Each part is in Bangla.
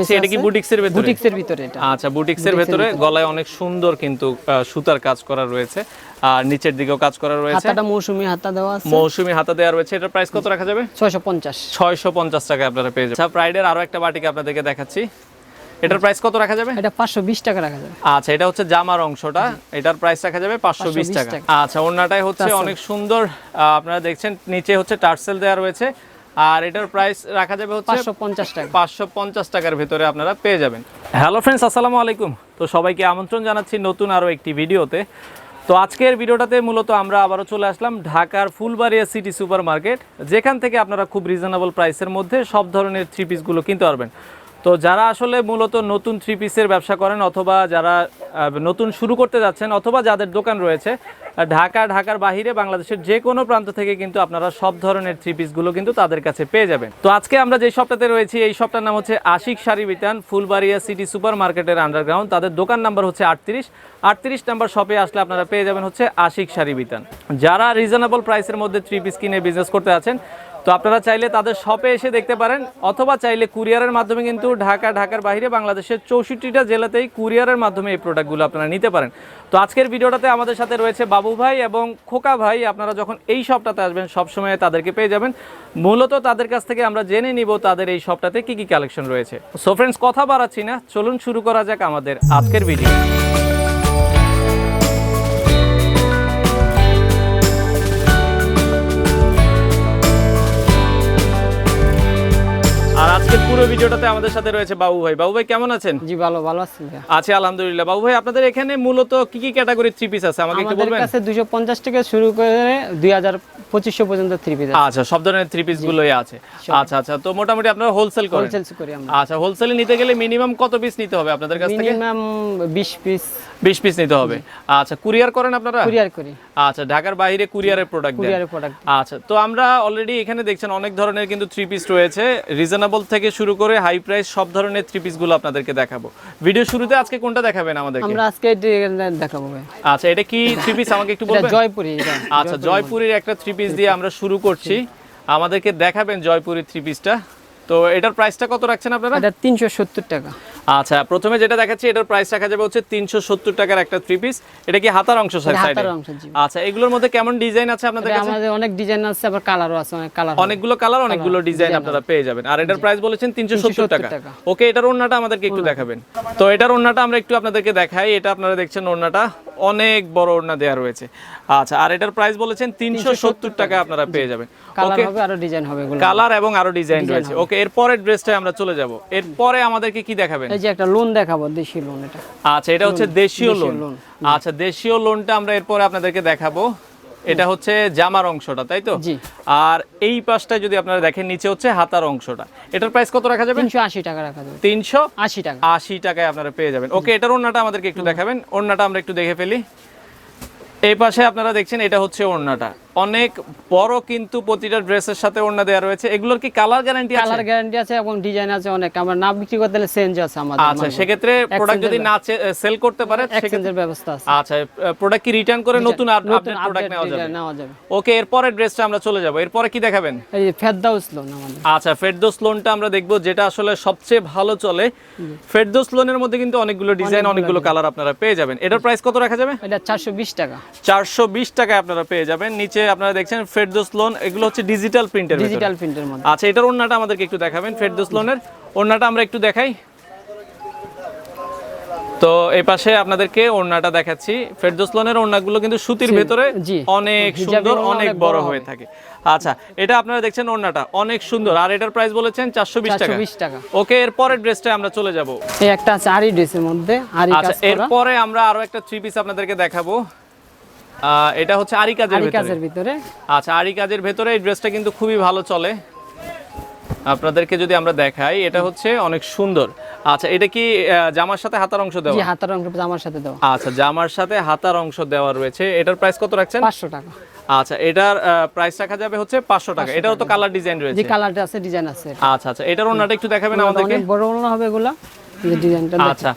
দেখাচ্ছি এটা কি বুটিক্সের ভেতরে? বুটিক্সের ভিতরে এটা। আচ্ছা বুটিক্সের ভেতরে গলায় অনেক সুন্দর কিন্তু সুতার কাজ করা রয়েছে। আর নিচের দিকেও কাজ করা রয়েছে। হাতাটা মৌসুমি হাতা দেওয়া আছে। মৌসুমি হাতা দেওয়া রয়েছে। এটার প্রাইস কত রাখা যাবে? ছয়শো পঞ্চাশ। ছয়শো পঞ্চাশ টাকা আপনারা পেয়ে যাবেন। আচ্ছা প্রাইডের আরও একটা বাটিকে আপনাদেরকে দেখাচ্ছি। এটার প্রাইস কত রাখা যাবে? এটা পাঁচশো বিশ টাকা রাখা যাবে। আচ্ছা এটা হচ্ছে জামার অংশটা। এটার প্রাইস রাখা যাবে পাঁচশো বিশ 520 টাকা। আচ্ছা ওড়নাটাই হচ্ছে অনেক সুন্দর আপনারা দেখছেন নিচে হচ্ছে টার্সেল দেওয়া রয়েছে। আর এটার প্রাইস রাখা যাবে হচ্ছে পাঁচশো পঞ্চাশ টাকা। পাঁচশো পঞ্চাশ টাকার ভেতরে আপনারা পেয়ে যাবেন। হ্যালো ফ্রেন্ডস আসসালামু আলাইকুম। তো সবাইকে আমন্ত্রণ জানাচ্ছি নতুন আরও একটি ভিডিওতে। তো আজকের ভিডিওটাতে মূলত আমরা আবারও চলে আসলাম ঢাকার ফুলবাড়িয়া সিটি সুপার মার্কেট যেখান থেকে আপনারা খুব রিজনেবল প্রাইসের মধ্যে সব ধরনের থ্রি পিসগুলো কিনতে পারবেন। তো যারা আসলে মূলত নতুন থ্রি পিসের ব্যবসা করেন অথবা যারা নতুন শুরু করতে যাচ্ছেন অথবা যাদের দোকান রয়েছে ঢাকা, ঢাকার বাহিরে বাংলাদেশের যে কোনো প্রান্ত থেকে কিন্তু আপনারা সব ধরনের থ্রি পিসগুলো কিন্তু তাদের কাছে পেয়ে যাবেন। তো আজকে আমরা যে শপটাতে রয়েছি, এই শপটার নাম হচ্ছে আশিক শাড়ি বিতান, ফুলবাড়িয়া সিটি সুপার মার্কেটের আন্ডারগ্রাউন্ড তাদের দোকান নাম্বার হচ্ছে আটত্রিশ। আটত্রিশ নাম্বার শপে আসলে আপনারা পেয়ে যাবেন হচ্ছে আশিক শাড়ি বিতান। যারা রিজনেবল প্রাইসের মধ্যে থ্রি পিস কিনে বিজনেস করতে আছেন তো আপনারা চাইলে তাদের শপে এসে দেখতে পারেন, অথবা চাইলে কুরিয়ারের মাধ্যমে কিন্তু ঢাকা, ঢাকার বাইরে বাংলাদেশের চৌষট্টিটা জেলাতেই কুরিয়ারের মাধ্যমে এই প্রোডাক্টগুলো আপনারা নিতে পারেন। তো আজকের ভিডিওটাতে আমাদের সাথে রয়েছে বাবু ভাই এবং খোকা ভাই। আপনারা যখন এই শপটাতে আসবেন, সবসময় তাদেরকে পেয়ে যাবেন। মূলত তাদের কাছ থেকে আমরা জেনে নিব তাদের এই শপটাতে কি কি কালেকশন রয়েছে। সো ফ্রেন্ডস কথা বাড়াচ্ছি না, চলুন শুরু করা যাক আমাদের আজকের ভিডিও আর আজকের পুরো ভিডিওটাতে আমাদের সাথে রয়েছে বাবু ভাই। বাবু ভাই কেমন আছেন? জি ভালো ভালো আছি আছে আলহামদুলিল্লাহ। বাবু ভাই আপনাদের এখানে মূলত কি কি ক্যাটাগরির থ্রি পিস আছে? আমাকে একটু আমাদের কাছে দুশো পঞ্চাশ থেকে শুরু করে দুই হাজার পঁচিশশো পর্যন্ত থ্রি পিস আচ্ছা সব ধরনের থ্রি পিস গুলোই আছে। আচ্ছা আচ্ছা তো মোটামুটি আপনারা হোলসেল করেন। হোলসেল করি আমরা। আচ্ছা হোলসেলে নিতে গেলে মিনিমাম কত পিস নিতে হবে আপনাদের কাছ থেকে? মিনিমাম বিশ পিস বিশ পিস নিতে হবে। আচ্ছা কুরিয়ার করেন আপনারা? কুরিয়ার করি। আচ্ছা ঢাকার বাইরে কুরিয়ারের প্রোডাক্ট কুরিয়ারের প্রোডাক্ট আচ্ছা তো আমরা অলরেডি এখানে দেখছেন অনেক ধরনের কিন্তু থ্রি পিস রয়েছে। রিজনেবল থেকে শুরু করে হাই প্রাইস সব ধরনের থ্রি পিসগুলো আপনাদেরকে দেখাবো। ভিডিও শুরুতে আজকে কোনটা দেখাবেন আমাদেরকে? আমরা আজকে দেখাবো আচ্ছা এটা কি থ্রি পিস আমাকে একটু বলবেন? জয়পুরি এটা আচ্ছা জয়পুরের একটা থ্রি পিস দিয়ে আমরা শুরু করছি। আমাদেরকে দেখাবেন জয়পুরের থ্রি পিসটা তো এটার প্রাইসটা কত রাখছেন আপনারা? এটা তিনশো সত্তর টাকা। আচ্ছা প্রথমে যেটা দেখাচ্ছি এটার প্রাইস রাখা যাবে হচ্ছে তিনশো সত্তর টাকার একটা থ্রি পিস এটা কি হাতার অংশ এটা হাতার অংশ জি। আচ্ছা এগুলোর মধ্যে কেমন ডিজাইন আছে আপনাদের কাছে? আমাদের অনেক ডিজাইন আছে আবার কালারও আছে অনেক কালার অনেকগুলো কালার অনেকগুলো ডিজাইন আপনারা পেয়ে যাবেন। আর এটার প্রাইস বলেছেন তিনশো সত্তর 370 টাকা। ওকে এটার ওড়নাটা আমাদেরকে একটু দেখাবেন। তো এটার ওড়নাটা আমরা একটু আপনাদেরকে দেখাই। এটা আপনারা দেখছেন ওড়নাটা। অনেক বড় ওড়না দেওয়া রয়েছে। আচ্ছা আর এটার প্রাইস বলেছেন তিনশো সত্তর টাকা আপনারা পেয়ে যাবেন। কালার ওকে আরও ডিজাইন হবে কালার এবং আরও ডিজাইন রয়েছে। ওকে এরপরের ড্রেসটায় আমরা চলে যাব। এরপরে আমাদেরকে কি দেখাবেন? এই যে একটা লোন দেখাবো দেশি লোন এটা। আচ্ছা এটা হচ্ছে দেশীয় লোন। আচ্ছা দেশীয় লোনটা আমরা এরপরে আপনাদেরকে দেখাবো। এটা হচ্ছে জামার অংশটা তাই তো? আর এই পাশটা যদি আপনারা দেখেন নিচে হচ্ছে হাতার অংশটা। এটার প্রাইস কত রাখা যাবে? তিনশো আশি টাকা রাখা যাবে। তিনশো আশি টাকা। আশি টাকায় আপনারা পেয়ে যাবেন। ওকে এটার ওড়নাটা আমাদেরকে একটু দেখাবেন। ওড়নাটা আমরা একটু দেখে ফেলি। এই পাশে আপনারা দেখছেন এটা হচ্ছে ওড়নাটা। অনেক বড় কিন্তু প্রতিটা ড্রেসের সাথে ওড়না দেওয়া রয়েছে। এগুলোর কি কালার গ্যারান্টি আছে? কালার গ্যারান্টি আছে এবং ডিজাইন আছে অনেক। আমরা না বিক্রি করতে হলে চেঞ্জ আছে আমাদের আচ্ছা সেক্ষেত্রে প্রোডাক্ট যদি না সেল করতে পারে সেক্ষেত্রে ব্যবস্থা আছে। আচ্ছা প্রোডাক্ট কি রিটার্ন করে নতুন আপডেট প্রোডাক্ট নেওয়া যাবে? নেওয়া যাবে। ওকে এরপরে ড্রেসটা আমরা চলে যাব। এরপরে কি দেখাবেন? এই ফেরদাউস লোন আমাদের। আচ্ছা ফেরদোস লোনটা আমরা দেখব যেটা আসলে সবচেয়ে ভালো চলে। ফেরদোস লোনের মধ্যে কিন্তু অনেকগুলো ডিজাইন অনেকগুলো কালার আপনারা পেয়ে যাবেন। এটার প্রাইস কত রাখা যাবে? এটা চারশো বিশ টাকা। চারশো বিশ টাকায় আপনারা পেয়ে যাবেন। নিচে আপনারা দেখছেন ফেরদোস লোন এগুলো হচ্ছে ডিজিটাল প্রিন্টের ডিজিটাল প্রিন্টের মধ্যে আচ্ছা এটার ওড়নাটা আমাদেরকে একটু দেখাবেন ফেরদোস লোনের ওড়নাটা আমরা একটু দেখাই। তো এই পাশে আপনাদেরকে ওড়নাটা দেখাচ্ছি। ফেরদোস লোনের ওড়নাগুলো কিন্তু সুতির ভেতরে অনেক সুন্দর অনেক বড় হয়ে থাকে। আচ্ছা এটা আপনারা দেখছেন ওড়নাটা অনেক সুন্দর। আর এটার প্রাইস বলেছেন চারশো বিশ চারশো টাকা বিশ টাকা। ওকে এর পরের ড্রেসটা আমরা চলে যাব। এই একটা আছে আরি ড্রেসের মধ্যে আরি আচ্ছা কাজ করা। এরপরে আমরা আরও একটা থ্রি পিস আপনাদেরকে দেখাবো। এটা হচ্ছে আরি কাজের কাজের ভিতরে। আচ্ছা আরি কাজের ভেতরে এই ড্রেসটা কিন্তু খুবই ভালো চলে। আপনাদেরকে যদি আমরা দেখাই এটা হচ্ছে অনেক সুন্দর। আচ্ছা এটা কি জামার সাথে হাতার অংশ দেওয়া? হাতার অংশ আমার সাথে দেওয়া। আচ্ছা জামার সাথে হাতার অংশ দেওয়া রয়েছে। এটার প্রাইস কত রাখছেন? পাঁচশো টাকা। আচ্ছা এটার প্রাইস রাখা যাবে হচ্ছে পাঁচশো টাকা। এটাও তো কালার ডিজাইন রয়েছে। কালারটা আছে ডিজাইন আছে। আচ্ছা আচ্ছা এটার ওনাটা একটু দেখাবেন আমাদেরকে। অনেক বড় ওড়না হবে এগুলা। ডিজাইনটা আচ্ছা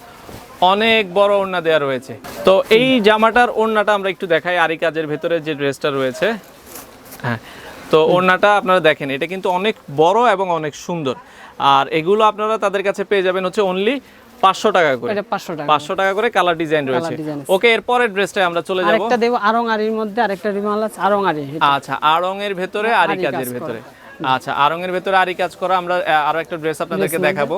অনেক বড় ওড়না দেওয়া রয়েছে। তো এই জামাটার ওড়নাটা আমরা একটু দেখাই আরি কাজের ভেতরে যে ড্রেসটা রয়েছে। হ্যাঁ তো ওড়নাটা আপনারা দেখেন এটা কিন্তু অনেক বড় এবং অনেক সুন্দর। আর এগুলো আপনারা তাদের কাছে পেয়ে যাবেন হচ্ছে অনলি পাঁচশো টাকা করে। পাঁচশো টাকা করে। কালার ডিজাইন রয়েছে। ওকে এরপরের ড্রেসটায় আমরা চলে যাব। আরেকটা দেবো আরং আরির মধ্যে আরেকটা রিমাল আছে আরং আরি আচ্ছা আড়ং এর ভেতরে আরি আরি কাজের কাজ ভেতরে। আচ্ছা আড়ং এর ভেতরে আরি কাজ করা আমরা আরও একটা ড্রেস আপনাদেরকে দেখাবো।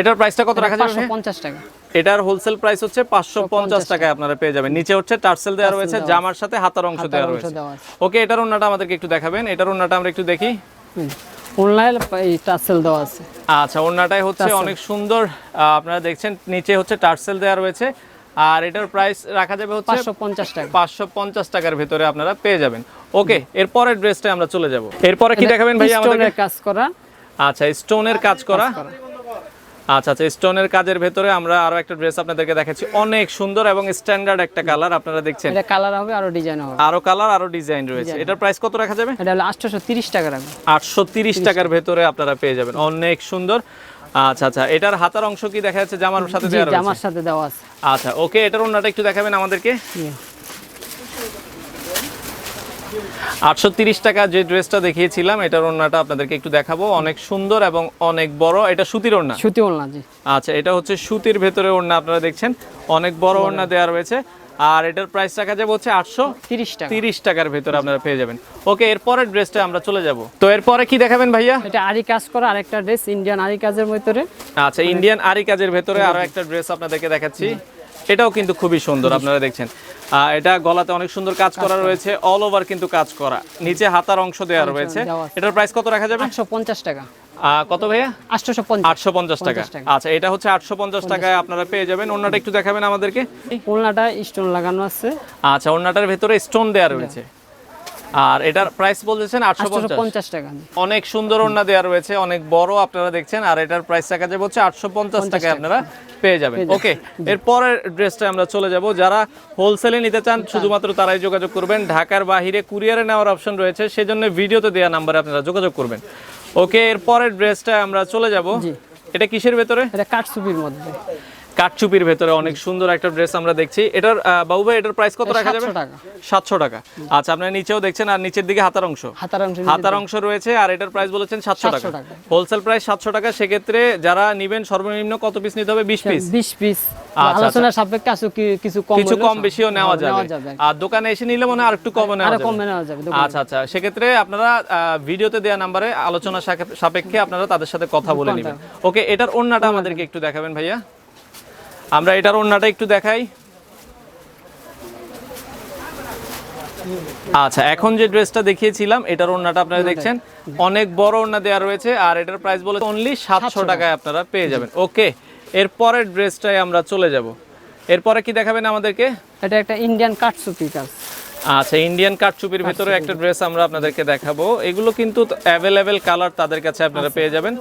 এটার প্রাইসটা কত রাখা যাবে পাঁচশো পঞ্চাশ টাকা। এটার হোলসেল প্রাইস হচ্ছে পাঁচশো পঞ্চাশ টাকায় আপনারা পেয়ে যাবেন। নিচে হচ্ছে টার্সেল দেওয়া রয়েছে জামার সাথে হাতার অংশ দেওয়া রয়েছে ওকে এটার ওন্নাটা আমাদেরকে একটু দেখাবেন। এটার ওন্নাটা আমরা একটু দেখি। অনলাইন টাসেল দেওয়া আছে। আচ্ছা ওন্নাটাই হচ্ছে অনেক সুন্দর আপনারা দেখছেন নিচে হচ্ছে টার্সেল দেওয়া রয়েছে। আর এটার প্রাইস রাখা যাবে হচ্ছে পাঁচশো পঞ্চাশ টাকা। পাঁচশো পঞ্চাশ টাকার ভেতরে আপনারা পেয়ে যাবেন। ওকে এরপরের ড্রেসটা আমরা চলে যাব। এরপরে কি দেখাবেন ভাই আমাদের কাজ করা। আচ্ছা স্টোনের কাজ করা। আচ্ছা আচ্ছা স্টোনের কাজের ভেতরে আমরা আরও একটা ড্রেস আপনাদেরকে দেখাচ্ছি। অনেক সুন্দর এবং স্ট্যান্ডার্ড একটা কালার আপনারা দেখছেন। এটা কালার হবে আরও ডিজাইন হবে। আরও কালার আরও ডিজাইন রয়েছে। এটার প্রাইস কত রাখা যাবে? এটা হলো আটশোশো তিরিশ টাকা রাখবে। আটশো তিরিশ টাকার ভেতরে আপনারা পেয়ে যাবেন। অনেক সুন্দর। আচ্ছা আচ্ছা এটার হাতার অংশ কি দেখা যাচ্ছে? জামার সাথে দেওয়া রয়েছে? জামার সাথে দেওয়া আছে। আচ্ছা ওকে এটার ওন্নাটা একটু দেখাবেন আমাদেরকে। আটশো টাকা যে ড্রেসটা দেখিয়েছিলাম এটার ওন্নাটা আপনাদেরকে একটু দেখাবো। অনেক সুন্দর এবং অনেক বড়। এটা সুতির ওন্না সুতি ওলনা জি। আচ্ছা এটা হচ্ছে সুতির ভেতরে ওড়না আপনারা দেখছেন। অনেক বড় ওড়না দেওয়া রয়েছে। আর এটার প্রাইস রাখা যাবে হচ্ছে আটশো তিরিশ টাকা। তিরিশ টাকার ভেতরে আপনারা পেয়ে যাবেন। ওকে এরপরের ড্রেসটা আমরা চলে যাব। তো এরপরে কি দেখাবেন ভাইয়া? এটা আরি কাজ করা আরেকটা ড্রেস ইন্ডিয়ান আরি কাজের ভিতরে। আচ্ছা ইন্ডিয়ান আরি কাজের ভেতরে আরও একটা ড্রেস আপনাদেরকে দেখাচ্ছি। এটাও কিন্তু খুবই সুন্দর আপনারা দেখছেন। এটা গলাতে অনেক সুন্দর কাজ করা রয়েছে অল ওভার কিন্তু কাজ করা। নিচে হাতার অংশ দেওয়া রয়েছে এটার প্রাইস কত রাখা যাবে? আটশো পঞ্চাশ টাকা। আহ, কত ভাইয়া? আটশো পঞ্চাশ। টাকা। আচ্ছা এটা হচ্ছে আটশো পঞ্চাশ টাকায় আপনারা পেয়ে যাবেন। একটু দেখাবেন আমাদেরকে। স্টোন লাগানো আছে। আচ্ছা ওড়নাটার ভেতরে স্টোন দেওয়া রয়েছে। আর এটার প্রাইস বলতেছেন আটশো পঞ্চাশ। টাকা। অনেক সুন্দর ওড়না দেওয়া রয়েছে অনেক বড় আপনারা দেখছেন আর এটার প্রাইস রাখা যাবে হচ্ছে আটশো পঞ্চাশ টাকায় আপনারা পেয়ে যাবেন। ওকে এরপরের ড্রেসটা আমরা চলে যাব। যারা হোলসেলে নিতে চান শুধুমাত্র তারাই যোগাযোগ করবেন। ঢাকার বাহিরে কুরিয়ারে নেওয়ার অপশন রয়েছে সেজন্য ভিডিওতে দেওয়া নাম্বারে আপনারা যোগাযোগ করবেন। ওকে এরপরের ড্রেসটা আমরা চলে যাব। এটা কিসের ভেতরে? এটা কাঠসুপির মধ্যে। কাঠচুপির ভেতরে অনেক সুন্দর একটা ড্রেস আমরা দেখছি। এটার বাবু ভাই এটার প্রাইস কত রাখা যাবে? সাতশো টাকা। আচ্ছা আপনারা নিচেও দেখছেন আর নিচের দিকে হাতার অংশ। হাতার অংশ রয়েছে আর এটার প্রাইস বলেছেন সাতশো টাকা। হোলসেল প্রাইস সাতশো টাকা। সেক্ষেত্রে যারা নিবেন সর্বনিম্ন কত পিস নিতে হবে? বিশ পিস বিশ পিস আচ্ছা। আলোচনার সাপেক্ষে আছে কিছু কম কিছু কম বেশিও নেওয়া নেওয়া যাবে। যাবে। আর দোকানে এসে নিলে মনে আর একটু কমে নেওয়া যাবে। কমে নেওয়া যাবে আচ্ছা আচ্ছা। সেক্ষেত্রে আপনারা আহ, ভিডিওতে দেওয়া নাম্বারে আলোচনা সাপে- সাপেক্ষে আপনারা তাদের সাথে কথা বলে নেবেন। ওকে এটার ওন্নাটা আমাদেরকে একটু দেখাবেন ভাইয়া। আমরা এটার ওড়নাটা একটু দেখাই। আচ্ছা এখন যে ড্রেসটা দেখিয়েছিলাম এটার ওড়নাটা আপনারা দেখছেন। অনেক বড় ওড়না দেওয়া রয়েছে আর এটার প্রাইস বলে অনলি সাতশো টাকায় আপনারা পেয়ে যাবেন। ওকে এরপরের ড্রেসটাই আমরা চলে যাব। এরপরে কি দেখাবেন আমাদেরকে? এটা একটা ইন্ডিয়ান কাটসুপি কাজ। আচ্ছা ইন্ডিয়ান কাটচুপির ভিতরে একটা ড্রেস আমরা আপনাদেরকে দেখাবো। এগুলো কিন্তু অ্যাভেলেবেল কালার তাদের কাছে আপনারা পেয়ে যাবেন।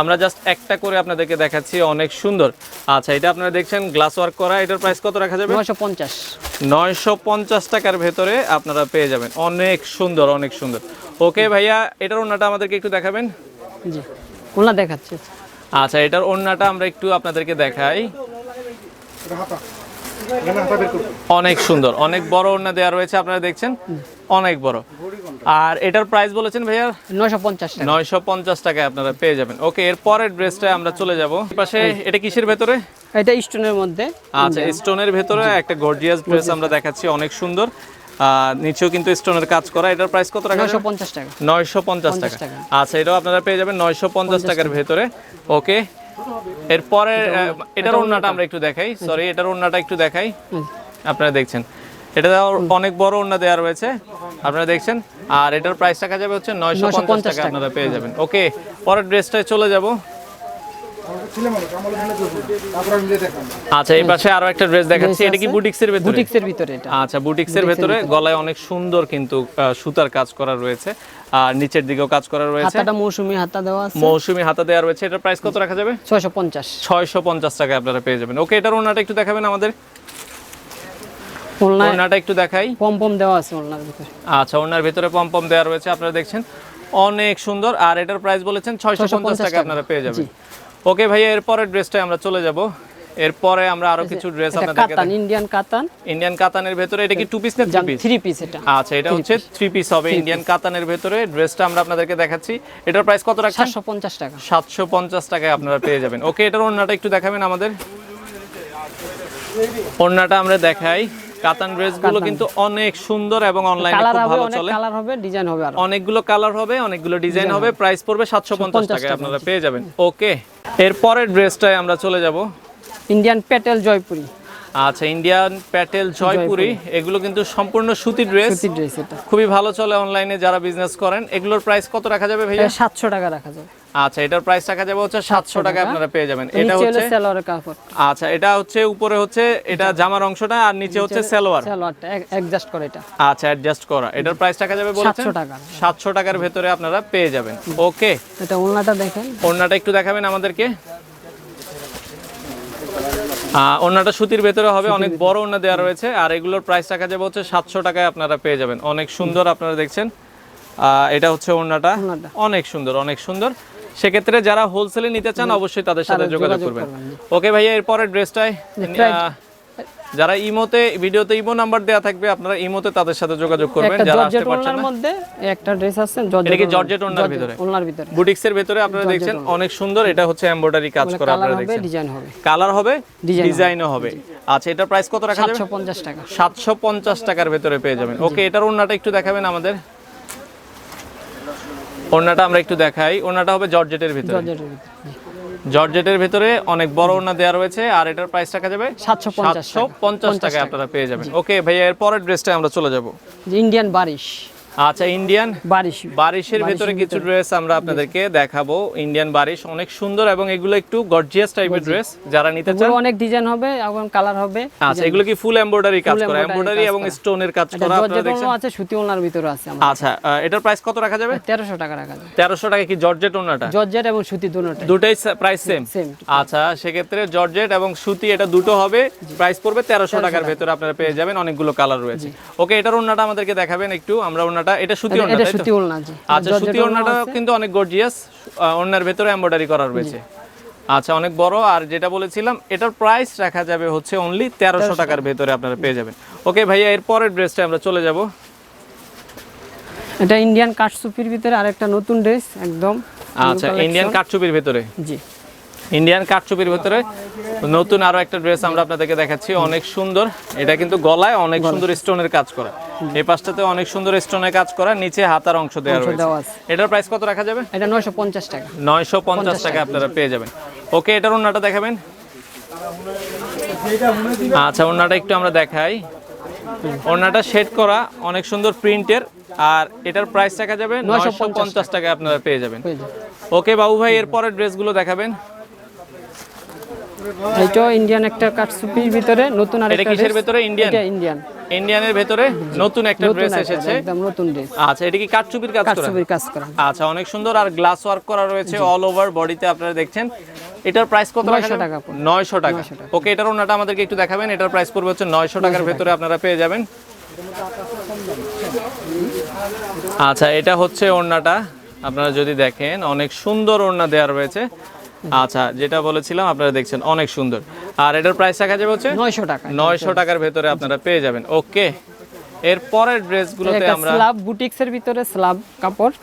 আমরা জাস্ট একটা করে আপনাদেরকে দেখাচ্ছি অনেক সুন্দর। আচ্ছা এটা আপনারা দেখছেন গ্লাস ওয়ার্ক করা। এটার প্রাইস কত রাখা যাবে? নয়শো পঞ্চাশ। নয়শো পঞ্চাশ টাকার ভেতরে আপনারা পেয়ে যাবেন। অনেক সুন্দর অনেক সুন্দর। ওকে ভাইয়া এটার ওন্নাটা আমাদেরকে একটু দেখাবেন? জি ওলনা দেখাচ্ছে। আচ্ছা এটার ওন্নাটা আমরা একটু আপনাদেরকে দেখাই। অনেক সুন্দর অনেক বড় ওন্না দেওয়া রয়েছে আপনারা দেখছেন? অনেক বড়। আর এটার প্রাইস বলেছেন ভাইয়া? নয়শো পঞ্চাশ টাকা। নয়শো পঞ্চাশ টাকায় আপনারা পেয়ে যাবেন। ওকে এরপরের ড্রেসটা আমরা চলে যাব। পাশে এটা কিসের ভেতরে? এটা স্টোনের মধ্যে। আচ্ছা স্টোনের ভেতরে একটা গর্জিয়াস ড্রেস আমরা দেখাচ্ছি অনেক সুন্দর। নিচেও কিন্তু স্টোনের কাজ করা। এটার প্রাইস কত টাকা। টাকা। আচ্ছা এটাও আপনারা পেয়ে যাবেন নয়শো পঞ্চাশ টাকার ভেতরে। ওকে এরপরে এটার ওড়নাটা আমরা একটু দেখাই। সরি এটার ওড়নাটা একটু দেখাই। আপনারা দেখছেন। এটা অনেক বড় ওড়না দেওয়া রয়েছে। আপনারা দেখছেন? আর এটার প্রাইস টাকা যাবে হচ্ছে নয়শো পঞ্চাশ টাকা আপনারা পেয়ে যাবেন। ওকে পরের ড্রেসটায় চলে যাব। আচ্ছা এই পাশে আরও একটা ড্রেস দেখাচ্ছি। এটা কি বুটিক্সের ভেতরে? বুটিক্সের ভিতরে এটা। আচ্ছা বুটিক্সের ভেতরে। গলায় অনেক সুন্দর কিন্তু সুতার কাজ করা রয়েছে। আর নিচের দিকেও কাজ করা রয়েছে। হাতাটা মৌসুমি হাতা দেওয়া আছে। মৌসুমি হাতা দেওয়া রয়েছে। এটার প্রাইস কত রাখা যাবে? ছয়শো পঞ্চাশ। ছয়শো পঞ্চাশ টাকায় আপনারা পেয়ে যাবেন। ওকে এটার ওনাটা একটু দেখাবেন আমাদের। ওনাটা একটু দেখাই। পম পম দেওয়া আছে ওলনার ভিতরে। আচ্ছা ওনার ভিতরে পম পম দেওয়া রয়েছে। আপনারা দেখছেন অনেক সুন্দর। আর এটার প্রাইস বলেছেন ছয়শো 650 টাকা টাকা। আপনারা পেয়ে যাবেন। ওকে ভাইয়া এরপরের ড্রেসটায় আমরা চলে যাব। এরপরে আমরা আরও কিছু ড্রেস আপনাদেরকে কাতান ইন্ডিয়ান কাতান। ইন্ডিয়ান কাতানের ভেতরে এটা কি টু পিস না থ্রি পিস থ্রি পিস এটা। আচ্ছা এটা হচ্ছে থ্রি পিস হবে ইন্ডিয়ান কাতানের ভেতরে। ড্রেসটা আমরা আপনাদেরকে দেখাচ্ছি। এটার প্রাইস কত রাখছেন? সাতশো পঞ্চাশ টাকা। সাতশো পঞ্চাশ টাকায় আপনারা পেয়ে যাবেন। ওকে এটার ওড়নাটা একটু দেখাবেন আমাদের। ওড়নাটা আমরা দেখাই। কাতান ড্রেসগুলো কিন্তু অনেক সুন্দর এবং অনলাইনে খুব ভালো চলে। কালার হবে ডিজাইন হবে আর। অনেকগুলো কালার হবে অনেকগুলো ডিজাইন হবে প্রাইস পড়বে সাতশো পঞ্চাশ 750 টাকায় টাকা। আপনারা পেয়ে যাবেন। ওকে এরপরের ড্রেসটায় আমরা চলে যাব। ইন্ডিয়ান পেটেল জয়পুরি আচ্ছা ইন্ডিয়ান প্যাটেল জয়পুরি এগুলো কিন্তু সম্পূর্ণ সুতি ড্রেস সুতি ড্রেস এটা। খুবই ভালো চলে অনলাইনে যারা বিজনেস করেন। এগুলোর প্রাইস কত রাখা যাবে ভাইয়া? এটা সাতশো টাকা রাখা যাবে। আচ্ছা এটার প্রাইস রাখা যাবে হচ্ছে সাতশো টাকা টাকা। আপনারা পেয়ে যাবেন। এটা হচ্ছে সেলোয়ারের কাপড়। আচ্ছা এটা হচ্ছে উপরে হচ্ছে এটা জামার অংশটা আর নিচে হচ্ছে সালোয়ার। সেলোয়ারটা। অ্যাডজাস্ট করে এটা। আচ্ছা অ্যাডজাস্ট করা। এটার প্রাইস টাকা যাবে বলেছেন? 700 টাকা। সাতশো টাকার ভেতরে আপনারা পেয়ে যাবেন। ওকে এটা ওলনাটা দেখেন। ওড়নাটা একটু দেখাবেন আমাদেরকে। আহ, ওড়নাটা সুতির ভেতরে হবে অনেক বড় ওনা দেওয়া রয়েছে আর এগুলোর প্রাইস টাকা যাবে হচ্ছে সাতশো টাকায় আপনারা পেয়ে যাবেন। অনেক সুন্দর আপনারা দেখছেন। আহ, এটা হচ্ছে ওড়নাটা। অনেক সুন্দর অনেক সুন্দর। সেক্ষেত্রে যারা হোলসেলে নিতে চান অবশ্যই তাদের সাথে যোগাযোগ করবেন। ওকে ভাইয়া এরপরের ড্রেসটায় যারা ইমোতে ভিডিওতে ইমো নাম্বার দেওয়া থাকবে আপনারা ইমোতে তাদের সাথে যোগাযোগ করবেন যারা জর্জেট আসতে পারছেন না। মধ্যে একটা ড্রেস আছে এটা কি জর্জেট ওড়নার ভিতরে? ওলনার ভিতরে। বুটিক্সের ভেতরে আপনারা দেখছেন অনেক সুন্দর এটা হচ্ছে এমব্রয়ডারি কাজ করা আপনারা দেখছেন। ডিজাইন হবে। কালার হবে ডিজাইনও হবে। আচ্ছা এটার প্রাইস কত রাখা যাবে? সাতশো পঞ্চাশ টাকা। সাতশো পঞ্চাশ টাকার ভেতরে পেয়ে যাবেন। ওকে এটার ওড়নাটা একটু দেখাবেন আমাদের। ওড়নাটা আমরা একটু দেখাই। ওড়নাটা হবে জর্জেটের ভিতরে। জর্জেটের ভিতরে জর্জেটের ভিতরে অনেক বড় ওনা দেওয়া রয়েছে আর এটার প্রাইস টাকা যাবে সাতশো পঞ্চাশ টাকায় আপনারা পেয়ে যাবেন। ওকে ভাইয়া এর পরের ড্রেসটা আমরা চলে যাব। ইন্ডিয়ান বারিশ। আচ্ছা ইন্ডিয়ান বারিশ। বারিশের ভেতরে কিছু ড্রেস আমরা আপনাদেরকে দেখাবো। ইন্ডিয়ান বারিশ অনেক সুন্দর এবং এগুলো একটু গর্জিয়াস টাইপের ড্রেস যারা নিতে চান। অনেক ডিজাইন হবে এবং কালার হবে। আচ্ছা এগুলো কি ফুল এমব্রয়ডারি কাজ করা? এমব্রয়ডারি এবং। স্টোনের কাজ করা আপনারা দেখছেন? আছে সুতি ওলনার ভিতরে আছে আচ্ছা এটার প্রাইস কত রাখা যাবে? তেরোশো টাকা রাখা যায় তেরোশো টাকা কি জর্জেট ওনাটা? জর্জেট এবং সুতি দুটোটাই। দুটাই প্রাইস সেম আচ্ছা সেক্ষেত্রে জর্জেট এবং সুতি এটা দুটো হবে। প্রাইস পড়বে তেরোশো টাকার ভেতরে আপনারা পেয়ে যাবেন অনেকগুলো কালার রয়েছে। ওকে এটার ওনাটা আমাদেরকে দেখাবেন একটু। আমরা ওনাটা এটা সুতি ওনা এটা সুতি ওলনা জি। আচ্ছা সুতি ওড়নাটা কিন্তু অনেক গর্জিয়াস ওড়নার ভেতরে এমব্রয়ডারি করা রয়েছে। আচ্ছা অনেক বড় আর যেটা বলেছিলাম এটার প্রাইস রাখা যাবে হচ্ছে অনলি তেরোশো টাকার ভেতরে আপনারা পেয়ে যাবেন। ওকে ভাইয়া এর পরের ড্রেসটা আমরা চলে যাব। এটা ইন্ডিয়ান কাঠসুপির ভিতরে আরেকটা নতুন ড্রেস একদম। আচ্ছা ইন্ডিয়ান কাঠচুপির ভেতরে। জি। ইন্ডিয়ান কাঠচুপির ভেতরে নতুন আরও একটা ড্রেস আমরা আপনাদেরকে দেখাচ্ছি। অনেক সুন্দর। এটা কিন্তু গলায় অনেক সুন্দর স্টোনের কাজ করা। এই পাশটাতে অনেক সুন্দর স্টোনের কাজ করা। নিচে হাতার অংশ দেওয়া রয়েছে। এটার প্রাইস কত রাখা যাবে? এটা নয়শো পঞ্চাশ টাকা। নয়শো পঞ্চাশ টাকা আপনারা পেয়ে যাবেন। ওকে এটার ওনাটা দেখাবেন? আচ্ছা ওনাটা একটু আমরা দেখাই। ওনাটা শেড করা অনেক সুন্দর প্রিন্টের আর এটার প্রাইস রাখা যাবে নয়শো পঞ্চাশ টাকা। আপনারা পেয়ে যাবেন। ওকে বাবু ভাই এরপরের ড্রেসগুলো দেখাবেন। এটা ইন্ডিয়ান একটা কাঠসুপির ভিতরে নতুন এটা আরেকটা কিসের। ভেতরে? ইন্ডিয়ান এটা ইন্ডিয়ান ইন্ডিয়ানের ভেতরে নতুন একটা ড্রেস এসেছে। একদম নতুন ড্রেস আচ্ছা এটা কি কাজ করা? কাজ করা। আচ্ছা অনেক সুন্দর আর গ্লাস ওয়ার্ক করা রয়েছে অল ওভার বডিতে আপনারা দেখছেন। এটার প্রাইস কত 900 টাকা পড়বে। নয়শো টাকা। ওকে এটার ওনাটা আমাদেরকে একটু দেখাবেন। এটার প্রাইস পড়বে হচ্ছে নয়শো টাকার ভেতরে আপনারা পেয়ে যাবেন। আচ্ছা এটা হচ্ছে ওড়নাটা। আপনারা যদি দেখেন অনেক সুন্দর ওড়না দেওয়া রয়েছে। আচ্ছা যেটা বলেছিলাম আপনারা দেখছেন অনেক সুন্দর। আর এটার প্রাইস রাখা যাবে হচ্ছে নয়শো টাকা। নয়শো টাকার ভেতরে আপনারা পেয়ে যাবেন। ওকে এর পরের ড্রেসগুলোতে আমরা স্ল্যাব বুটিক্সের ভিতরে স্ল্যাব কাপড়।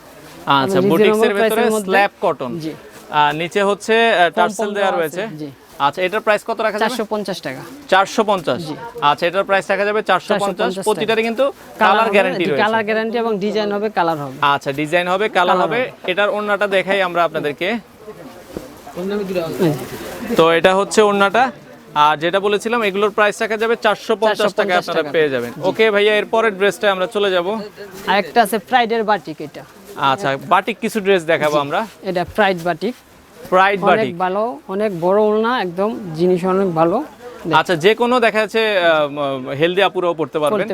আচ্ছা বুটিক্সের ভেতরে। স্ল্যাব কটন জি। আর নিচে হচ্ছে টার্সেল দেওয়া রয়েছে। জি। আচ্ছা এটার প্রাইস কত রাখা যাবে? চারশো পঞ্চাশ টাকা। চারশো পঞ্চাশ। আচ্ছা এটার প্রাইস রাখা যাবে চারশো পঞ্চাশ। 450 প্রতিটারই কিন্তু কালার গ্যারান্টি রয়েছে। কালার গ্যারান্টি এবং ডিজাইন হবে কালার হবে। আচ্ছা ডিজাইন হবে কালার হবে। এটার ওড়নাটা দেখাই আমরা আপনাদেরকে। তো এটা হচ্ছে ওড়নাটা। আর যেটা বলেছিলাম এগুলোর প্রাইস টাকা যাবে চারশো পঞ্চাশ টাকা আপনারা পেয়ে যাবেন। ওকে ভাইয়া এরপরের ড্রেসটা আমরা চলে যাব। আরেকটা আছে ফ্রাইডের বাটিক এটা। আচ্ছা বাটিক কিছু ড্রেস দেখাবো আমরা। এটা ফ্রাইড বাটিক ফ্রাইড অনেক বাটিক ভালো অনেক বড় ওড়না একদম জিনিস অনেক ভালো। আচ্ছা যে কোনো দেখা যাচ্ছে হেলদি আপুরাও পড়তে পারবেন।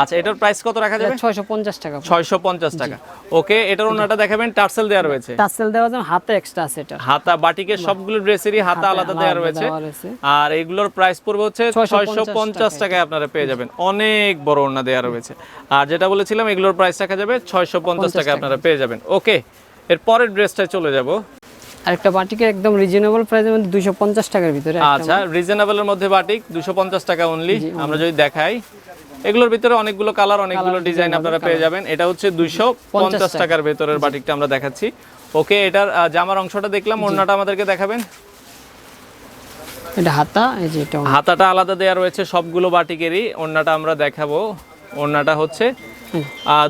আচ্ছা এটার প্রাইস কত রাখা যাবে? ছয়শো পঞ্চাশ টাকা ছয়শো পঞ্চাশ টাকা। ওকে এটার ওনাটা দেখাবেন টার্সেল দেওয়া রয়েছে। টাসেল দেওয়া যাবে হাতে এক্সট্রা আছে এটা। হাতা বাটিকের সবগুলো ড্রেসেরই হাতা আলাদা দেওয়া রয়েছে। আর এগুলোর প্রাইস পড়বে হচ্ছে 650 ছয়শো পঞ্চাশ টাকায় আপনারা পেয়ে যাবেন। অনেক বড় ওড়না দেওয়া রয়েছে। আর যেটা বলেছিলাম এগুলোর প্রাইস রাখা যাবে ছয়শো পঞ্চাশ টাকা। আপনারা পেয়ে যাবেন। ওকে এর পরের ড্রেসটায় চলে যাব। আরেকটা বাটিকের একদম রিজনেবল প্রাইসের মধ্যে দুইশো পঞ্চাশ টাকার ভিতরে আচ্ছা রিজনেবলের মধ্যে বাটিক দুশো পঞ্চাশ টাকা অনলি আমরা যদি দেখাই এগুলোর ভিতরে অনেকগুলো কালার অনেকগুলো ডিজাইন আপনারা পেয়ে যাবেন। এটা হচ্ছে দুইশো পঞ্চাশ টাকার ভেতরের বাটিকটা আমরা দেখাচ্ছি। ওকে এটার জামার অংশটা দেখলাম ওড়নাটা আমাদেরকে দেখাবেন। এটা হাতা এই যে এটা হাতাটা আলাদা দেওয়া রয়েছে সবগুলো বাটিকেরই ওড়নাটা আমরা দেখাবো। ওড়নাটা হচ্ছে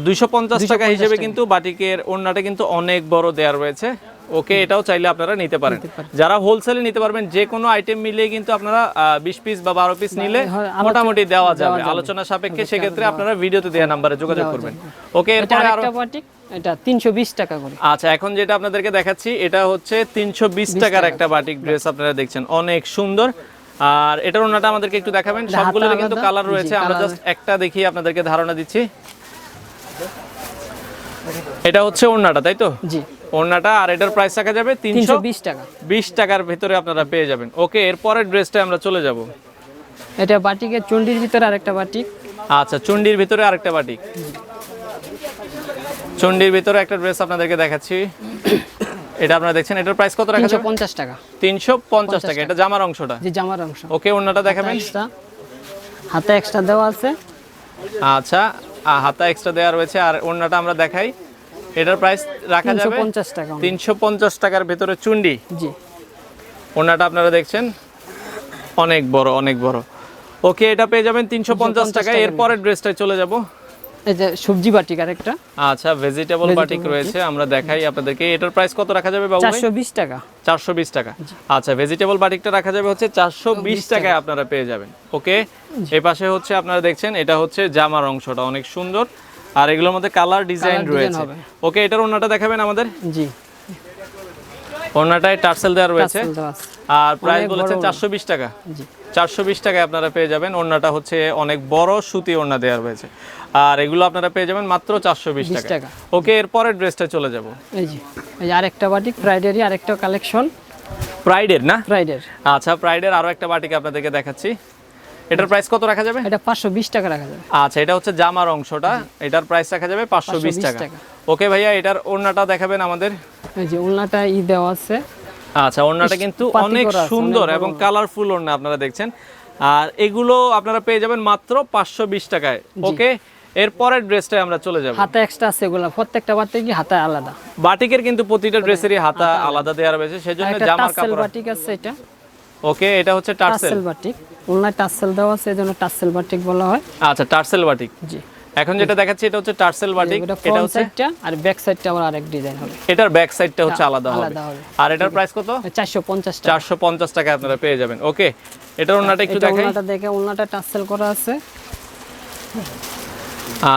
দুইশো পঞ্চাশ টাকা হিসেবে কিন্তু বাটিকের ওড়নাটা কিন্তু অনেক বড় দেওয়া রয়েছে। ওকে এটাও চাইলে আপনারা নিতে পারেন। যারা হোলসেলে নিতে পারবেন যে কোনো আইটেম মিলিয়ে কিন্তু আপনারা বিশ পিস বা বারো পিস নিলে মোটামুটি দেওয়া যাবে। আলোচনা সাপেক্ষে সেক্ষেত্রে আপনারা ভিডিওতে দেওয়া নাম্বারে যোগাযোগ করবেন। ওকে এটা এরপরে আরও এটা তিনশো বিশ টাকা করে। আচ্ছা এখন যেটা আপনাদেরকে দেখাচ্ছি এটা হচ্ছে তিনশো বিশ টাকার একটা বাটিক ড্রেস আপনারা দেখছেন। অনেক সুন্দর। আর এটার ওনাটা আমাদেরকে একটু দেখাবেন। সবগুলোর কিন্তু কালার রয়েছে। আমরা জাস্ট একটা দেখিয়ে আপনাদেরকে ধারণা দিচ্ছি। এটা হচ্ছে ওড়নাটা তাই তো? জি। ওড়নাটা আর এটার প্রাইস রাখা যাবে তিনশো বিশ টাকা। বিশ টাকার ভেতরে আপনারা পেয়ে যাবেন। ওকে এরপরের ড্রেসটা আমরা চলে যাব। এটা বাটিকের চন্ডির ভিতরে আরেকটা বাটিক। আচ্ছা চণ্ডীর ভিতরে আরেকটা বাটিক। চণ্ডীর ভিতরে একটা ড্রেস আপনাদেরকে দেখাচ্ছি। এটা আপনারা দেখছেন এটার প্রাইস কত রাখা তিনশো যাবে পঞ্চাশ টাকা। তিনশো পঞ্চাশ টাকা এটা জামার অংশটা। জামার অংশ। ওকে ওড়নাটা দেখাবেন। হাতে এক্সট্রা দেওয়া আছে। আচ্ছা হাতা এক্সট্রা দেওয়া রয়েছে। আর ওড়নাটা আমরা দেখাই। এটার প্রাইস রাখা যাবে? পঞ্চাশ টাকা তিনশো পঞ্চাশ টাকার ভেতরে চুন্ডি? জি। ওড়নাটা আপনারা দেখছেন? অনেক বড় অনেক বড়। ওকে এটা পেয়ে যাবেন তিনশো পঞ্চাশ টাকা এরপরের ড্রেসটায় চলে যাব। এই যে সবজি বাটিক আরেকটা। আচ্ছা ভেজিটেবল বাটিক রয়েছে আমরা দেখাই আপনাদেরকে। এটার প্রাইস কত রাখা যাবে বাবু ভাই চারশো বিশ টাকা। চারশো বিশ টাকা। আচ্ছা ভেজিটেবল বাটিকটা রাখা যাবে হচ্ছে চারশো বিশ টাকায় আপনারা পেয়ে যাবেন। ওকে? এই পাশে হচ্ছে আপনারা দেখছেন এটা হচ্ছে জামার অংশটা। অনেক সুন্দর। আর এগুলোর মধ্যে কালার ডিজাইন রয়েছে। ওকে এটার ওনাটা দেখাবেন আমাদের? জি। ওনাটায় টার্সেল দেওয়া রয়েছে। আর প্রাইস বলেছেন চারশো বিশ টাকা। জি। চারশো বিশ টাকায় আপনারা পেয়ে যাবেন। ওড়নাটা হচ্ছে অনেক বড় সুতি ওড়না দেওয়া রয়েছে। আর এগুলো আপনারা পেয়ে যাবেন মাত্র চারশো বিশ টাকা। ওকে এরপরের ড্রেসটা চলে যাব। এই এই আরেকটা বাটিক ফ্রাইডেরই আরেকটা কালেকশন প্রাইডের না? ফ্রাইডের আচ্ছা প্রাইডের আরও একটা বাটিকে আপনাদেরকে দেখাচ্ছি। এটার প্রাইস কত রাখা যাবে? এটা পাঁচশো বিশ টাকা রাখা যাবে। আচ্ছা এটা হচ্ছে জামার অংশটা। এটার প্রাইস রাখা যাবে পাঁচশো বিশ 520 টাকা। ওকে ভাইয়া এটার ওড়নাটা দেখাবেন আমাদের। এই যে উলনাটা ই দেওয়া আছে। আচ্ছা ওড়নাটা কিন্তু অনেক সুন্দর এবং কালারফুল ওড়না আপনারা দেখছেন। আর এগুলো আপনারা পেয়ে যাবেন মাত্র পাঁচশো বিশ টাকায়। ওকে এরপরের ড্রেসটায় আমরা চলে যাব। হাতে এক্সট্রা আছে এগুলা। প্রত্যেকটা বাটিক হাতে আলাদা। বাটিকের কিন্তু প্রতিটা ড্রেসেরই হাতা আলাদা। দেওয়া রয়েছে সেজন্য জামার কাপড় বাটিক আছে এটা। ওকে এটা হচ্ছে টার্সেল বাটিক। উলনায় টাসেল দেওয়া আছে এজন্য টাসেল বাটিক বলা হয়। আচ্ছা টার্সেল বাটিক। জি। এখন যেটা দেখাচ্ছি এটা হচ্ছে টার্সেল বাটিক এটা হচ্ছে আর ব্যাক সাইডটা আবার আরেক ডিজাইন হবে। এটার ব্যাক সাইডটা হচ্ছে আলাদা হবে। আর এটার প্রাইস কত? চারশো পঞ্চাশ টাকা। চারশো পঞ্চাশ টাকা আপনারা পেয়ে যাবেন। ওকে এটার ওড়নাটা একটু দেখাই। উলনাটা দেখে উলনাটা টাসেল করা আছে।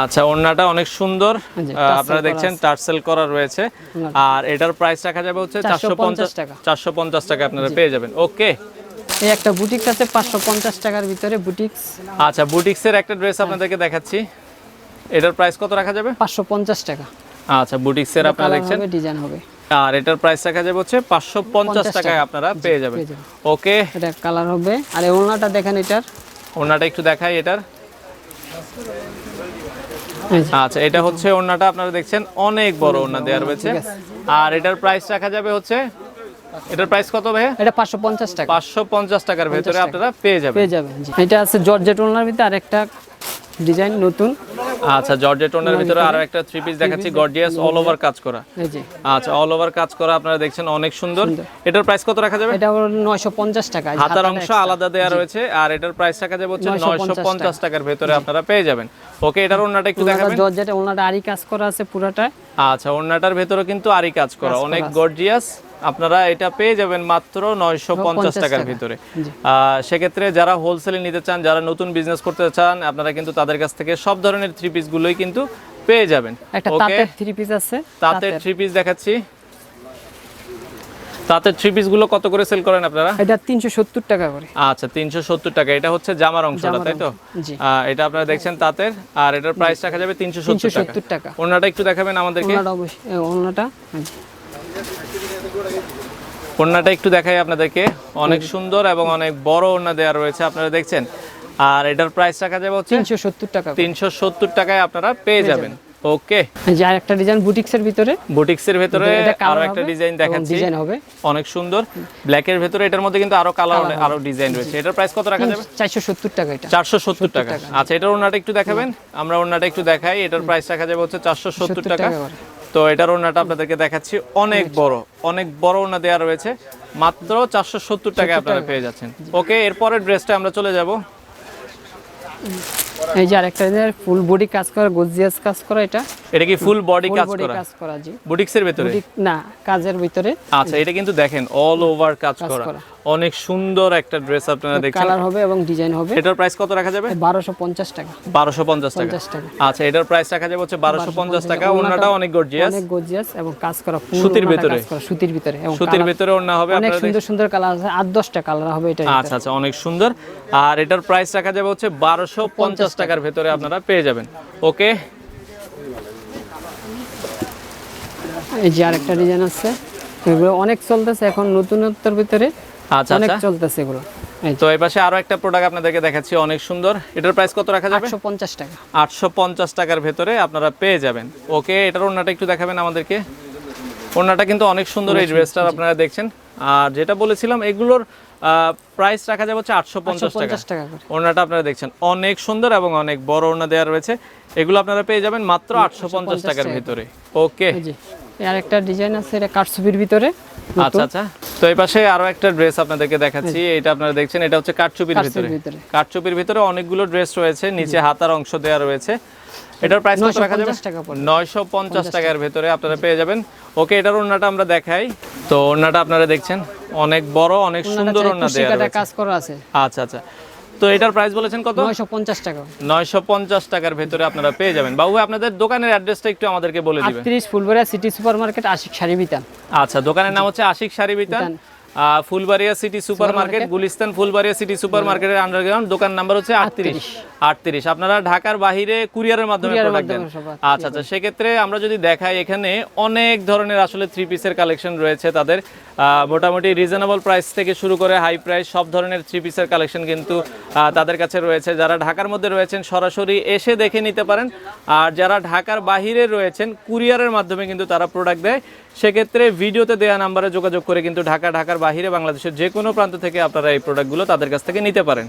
আচ্ছা ওড়নাটা অনেক সুন্দর। আপনারা দেখছেন টার্সেল করা রয়েছে। আর এটার প্রাইস রাখা যাবে হচ্ছে চারশো পঞ্চাশ 450 টাকা। চারশো পঞ্চাশ টাকা আপনারা পেয়ে যাবেন। ওকে এই একটা বুটিক আছে পাঁচশো পঞ্চাশ টাকার ভিতরে বুটিক্স। আচ্ছা বুটিক্সের একটা ড্রেস আপনাদেরকে দেখাচ্ছি। এটার প্রাইস কত রাখা যাবে? পাঁচশো পঞ্চাশ টাকা। আচ্ছা বুটিক্সের আপনারা দেখছেন? ডিজাইন হবে। আর এটার প্রাইস রাখা যাবে হচ্ছে পাঁচশো পঞ্চাশ 50 টাকায় টাকা। আপনারা পেয়ে যাবেন। ওকে। এটা কালার হবে। আর এই ওলনাটা দেখেন এটার। ওড়নাটা একটু দেখাই এটার। আচ্ছা এটা হচ্ছে ওড়নাটা আপনারা দেখছেন? অনেক বড় ওড়না দেওয়া রয়েছে। আর এটার প্রাইস রাখা যাবে হচ্ছে এটার প্রাইস কত ভাই এটা পাঁচশো পঞ্চাশ টাকা। পাঁচশো পঞ্চাশ টাকার ভেতরে আপনারা পেয়ে যাবেন। পেয়ে যাবেন জি। এটা আছে জর্জেট ওলনার ভিতরে আরেকটা ডিজাইন নতুন। আচ্ছা জর্জেট ওনার ভিতরে আরও একটা থ্রি পিস দেখাচ্ছি গর্জিয়াস অল ওভার কাজ করা। আচ্ছা অল ওভার কাজ করা আপনারা দেখছেন অনেক সুন্দর। এটার প্রাইস কত রাখা যাবে? এটা নয়শো পঞ্চাশ টাকা হাতার অংশ আলাদা দেওয়া রয়েছে আর এটার প্রাইস রাখা যাবে হচ্ছে 950 টাকার ভেতরে আপনারা পেয়ে যাবেন। ওকে এটার ওড়নাটা একটু দেখাবেন। জর্জেট আরি কাজ করা আছে পুরাটায় আচ্ছা ওড়নাটার ভেতরে কিন্তু আরই কাজ করা অনেক গর্জিয়াস আপনারা এটা পেয়ে যাবেন মাত্র নয়শো পঞ্চাশ টাকার ভিতরে। সেক্ষেত্রে যারা হোলসেলে নিতে চান যারা নতুন বিজনেস করতে চান আপনারা কিন্তু তাদের কাছ থেকে সব ধরনের থ্রি পিস গুলোই কিন্তু পেয়ে যাবেন। একটা তাঁতের থ্রি পিস আছে। তাঁতের থ্রি পিস দেখাচ্ছি। তাঁতের থ্রি পিসগুলো কত করে সেল করেন আপনারা? এটা তিনশো সত্তর টাকা করে। আচ্ছা তিনশো সত্তর টাকা। এটা হচ্ছে জামার অংশটা তাই তো? এটা আপনারা দেখছেন তাঁতের আর এটার প্রাইস রাখা যাবে তিনশো তিনশো সত্তর টাকা। সত্তর টাকা। ওনাটা একটু দেখাবেন আমাদেরকে। অবশ্যই ওড়নাটা একটু দেখাই আপনাদেরকে। অনেক সুন্দর এবং অনেক বড় ওড়না দেওয়া রয়েছে আপনারা দেখছেন। আর এটার প্রাইস রাখা যাবে তিনশো সত্তর টাকা তিনশো সত্তর টাকায় আপনারা পেয়ে যাবেন। ওকে যে আরেকটা ডিজাইন বুটিক্সের ভিতরে। বুটিক্সের ভেতরে আরও একটা ডিজাইন দেখাচ্ছি। ডিজাইন হবে। অনেক সুন্দর। ব্ল্যাকের ভেতরে এটার মধ্যে কিন্তু আরও কালার আরও ডিজাইন রয়েছে। এটার প্রাইস কত রাখা যাবে? টাকা এটা। চারশো সত্তর টাকা। আচ্ছা এটার ওনাটা একটু দেখাবেন? আমরা ওনাটা একটু দেখাই। এটার প্রাইস রাখা যাবে হচ্ছে চারশো সত্তর টাকা। টাকা করে। তো এটার ওনাটা আপনাদেরকে দেখাচ্ছি। অনেক বড় অনেক বড় ওনা দেওয়া রয়েছে। মাত্র চারশো সত্তর টাকায় আপনারা পেয়ে যাচ্ছেন। ওকে এরপরের ড্রেসটা আমরা চলে যাব। এই যে আরেকটা ফুল বডি কাজ করা গজিয়াস কাজ করা এটা। এটা কি ফুল বডি কাজ করা? কাজ করা জি। বুটিক্সের ভেতরে? না কাজের ভিতরে। আচ্ছা এটা কিন্তু দেখেন অল ওভার কাজ করা। অনেক সুন্দর একটা ড্রেস আপনারা দেখছেন। কালার হবে এবং ডিজাইন হবে। এটার প্রাইস কত রাখা যাবে? বারোশো পঞ্চাশ টাকা। বারোশো পঞ্চাশ টাকা। পঞ্চাশ টাকা। আচ্ছা এটার প্রাইস রাখা যাবে হচ্ছে বারোশো পঞ্চাশ টাকা। ওনাটা অনেক গর্জিয়াস অনেক গজিয়াস এবং কাজ করা সুতির ভেতরে? কাজ করা, সুতির ভিতরে এবং সুতির ভেতরে ওনা হবে অনেক সুন্দর সুন্দর কালার আছে। আট দশটা কালার হবে এটা আচ্ছা আচ্ছা অনেক সুন্দর। আর এটার প্রাইস রাখা যাবে হচ্ছে বারোশো পঞ্চাশ টাকার ভেতরে আপনারা পেয়ে যাবেন। ওকে? এই যে আরেকটা ডিজাইন আছে। এগুলো অনেক চলতেছে এখন নতুনত্বের ভিতরে। আচ্ছা অনেক আচ্ছা। চলতেছে এগুলো। তো এই পাশে আরও একটা প্রোডাক্ট আপনাদেরকে দেখাচ্ছি অনেক সুন্দর। এটার প্রাইস কত রাখা যাবে? টাকা। টাকার ভেতরে আপনারা পেয়ে যাবেন। ওকে এটার ওড়নাটা একটু দেখাবেন আমাদেরকে। ওড়নাটা কিন্তু অনেক সুন্দর এই ড্রেসটার আপনারা দেখছেন। আর যেটা বলেছিলাম এগুলোর প্রাইস রাখা যাবে হচ্ছে আটশো পঞ্চাশ টাকা। ওড়নাটা আপনারা দেখছেন। অনেক সুন্দর এবং অনেক বড় ওড়না দেওয়া রয়েছে। এগুলো আপনারা পেয়ে যাবেন মাত্র আটশো পঞ্চাশ টাকার টাকা। ভিতরে। ওকে। যে এই ডিজাইন আছে এটা কাঠছবির ভিতরে আচ্ছা আচ্ছা। তো এই পাশে আরও একটা ড্রেস আপনাদেরকে দেখাচ্ছি। এটা আপনারা দেখছেন এটা হচ্ছে কাটচুপির ভিতরে। কাটচুপির ভিতরে। অনেকগুলো ড্রেস রয়েছে নিচে হাতার অংশ দেওয়া রয়েছে। এটার প্রাইস কত রাখা যাবে? 950 টাকা পড়বে। নয়শো পঞ্চাশ টাকার ভেতরে আপনারা পেয়ে যাবেন। ওকে এটার ওন্নাটা আমরা দেখাই। তো ওন্নাটা আপনারা দেখছেন অনেক বড় অনেক সুন্দর ওন্না করা আছে। আচ্ছা আচ্ছা। তো এটার প্রাইস বলেছেন কত? নয়শো পঞ্চাশ টাকা। নয়শো পঞ্চাশ টাকার ভিতরে আপনারা পেয়ে যাবেন। বাবু আপনাদের দোকানের অ্যাড্রেসটা একটু আমাদেরকে বলে দিবেন। আটত্রিশ ফুলবাড়িয়া সিটি সুপারমার্কেট আশিক শাড়ি বিতান। আচ্ছা দোকানের নাম হচ্ছে Ashiq Sari Bitan. Fulbaria city supermarket Gulistan Fulbaria city সুপারমার্কেটের underground দোকান নাম্বার হচ্ছে আটত্রিশ। আটত্রিশ। আপনারা ঢাকার বাহিরে কুরিয়ারের মাধ্যমে প্রোডাক্ট দেন। মাধ্যমে আচ্ছা আচ্ছা সেক্ষেত্রে আমরা যদি দেখাই এখানে অনেক ধরনের আসলে থ্রি পিসের কালেকশন রয়েছে তাদের। মোটামুটি রিজনেবল প্রাইস থেকে শুরু করে হাই প্রাইস সব ধরনের থ্রি পিসের কালেকশন কিন্তু তাদের কাছে রয়েছে। যারা ঢাকার মধ্যে রয়েছেন সরাসরি এসে দেখে নিতে পারেন। আর যারা ঢাকার বাহিরে রয়েছেন কুরিয়ারের মাধ্যমে কিন্তু তারা প্রোডাক্ট দেয়। সেক্ষেত্রে ভিডিওতে দেওয়া নাম্বারে যোগাযোগ করে কিন্তু ঢাকা ঢাকার বাহিরে বাংলাদেশের যে কোনো প্রান্ত থেকে আপনারা এই প্রোডাক্টগুলো তাদের কাছ থেকে নিতে পারেন।